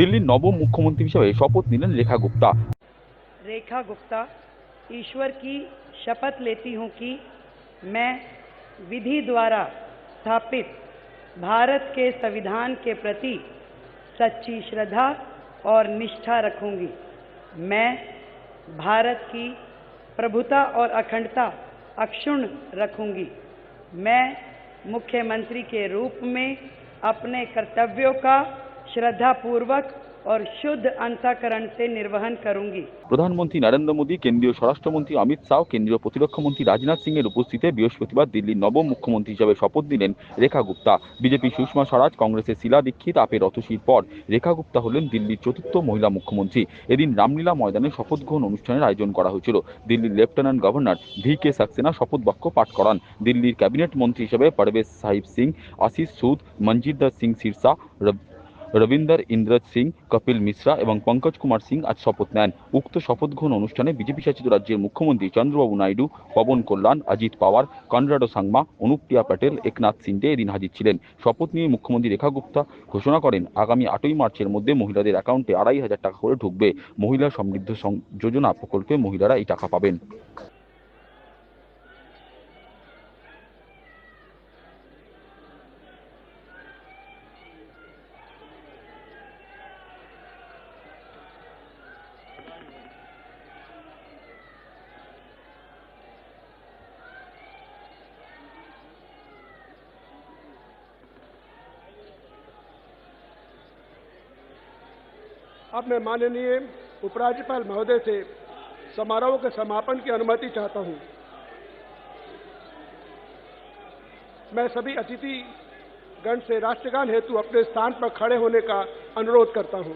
দিল্লির নবম মুখ্যমন্ত্রী হিসেবে শপথ নিলেন রেখা গুপ্তা रेखा गुप्ता ईश्वर की शपथ लेती हूँ कि मैं विधि द्वारा स्थापित भारत के संविधान के प्रति सच्ची श्रद्धा और निष्ठा रखूंगी मैं भारत की प्रभुता और अखंडता अक्षुण्ण रखूंगी मैं मुख्यमंत्री के रूप में अपने कर्तव्यों का श्रद्धापूर्वक और शुद्ध अंतःकरण से निर्वहन करूंगी প্রধানমন্ত্রী নরেন্দ্র মোদী কেন্দ্রীয় স্বরাষ্ট্রমন্ত্রী অমিত শাহ কেন্দ্রীয় প্রতিরক্ষামন্ত্রী রাজনাথ সিং এর উপস্থিতিতে বৃহস্পতিবার দিল্লির নবম মুখ্যমন্ত্রী হিসেবে শপথ নিলেন রেখা গুপ্তা বিজেপি সুষমা স্বরাজ কংগ্রেসের শিলা দীক্ষিত আপের রথসির পর রেখা গুপ্তা হলেন দিল্লির চতুর্থ মহিলা মুখ্যমন্ত্রী এদিন রামলীলা ময়দানে শপথ গ্রহণ অনুষ্ঠানের আয়োজন করা হয়েছিল দিল্লির lieutenant governor V K Saxena শপথ বাক্য পাঠ করান দিল্লির ক্যাবিনেট মন্ত্রী হিসেবে পারভেজ সাহিব সিং আশিস সুদ মনজিন্দর সিং সিরসা রব- রবীন্দর ইন্দ্রজ সিং, কপিল মিশ্রা এবং পঙ্কজ কুমার সিং আজ শপথ নেন। উক্ত শপথ গ্রহণ অনুষ্ঠানে বিজেপি শাসিত রাজ্যের মুখ্যমন্ত্রী চন্দ্রবাবু নাইডু, পবন কল্যাণ, অজিত পাওয়ার, কনরাডো সাংমা, অনুপ্রিয়া প্যাটেল, একনাথ সিন্ডে এদিন হাজির ছিলেন। শপথ নিয়ে মুখ্যমন্ত্রী রেখা গুপ্তা ঘোষণা করেন, আগামী আটই মার্চের মধ্যে মহিলাদের অ্যাকাউন্টে আড়াই হাজার টাকা করে ঢুকবে। মহিলা সমৃদ্ধ যোজনা প্রকল্পে মহিলারা এই টাকা পাবেন। अब मैं माननीय उपराज्यपाल महोदय से समारोह के समापन की अनुमति चाहता हूँ। मैं सभी अतिथि गण से राष्ट्रगान हेतु अपने स्थान पर खड़े होने का अनुरोध करता हूँ।